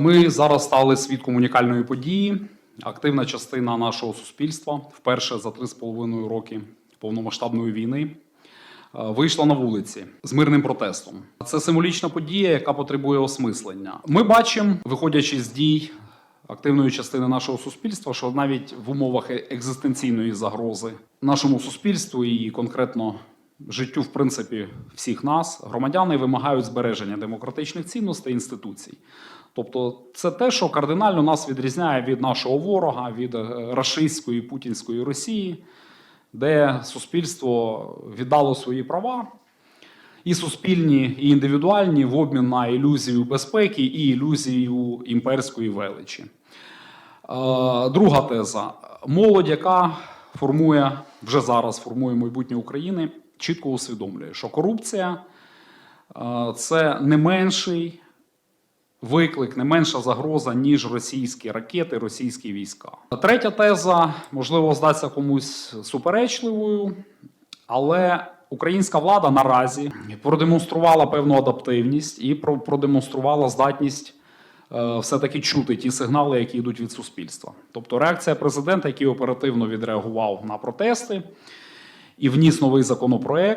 Ми зараз стали свідком унікальної події. Активна частина нашого суспільства вперше за три з половиною роки повномасштабної війни е, вийшла на вулиці з мирним протестом. Це символічна подія, яка потребує осмислення. Ми бачимо, виходячи з дій активної частини нашого суспільства, що навіть в умовах е- екзистенційної загрози нашому суспільству і конкретно життю, в принципі, всіх нас, громадяни вимагають збереження демократичних цінностей інституцій. Тобто, це те, що кардинально нас відрізняє від нашого ворога, від е, рашистської путінської Росії, де суспільство віддало свої права і суспільні, і індивідуальні в обмін на ілюзію безпеки і ілюзію імперської величі. Е, Друга теза: молодь, яка формує вже зараз формує майбутнє України, чітко усвідомлює, що корупція е, це не менший виклик, не менша загроза, ніж російські ракети, російські війська. Третя теза, можливо, здасться комусь суперечливою, але українська влада наразі продемонструвала певну адаптивність і про- продемонструвала здатність е, все-таки чути ті сигнали, які йдуть від суспільства. Тобто реакція президента, який оперативно відреагував на протести і вніс новий законопроект.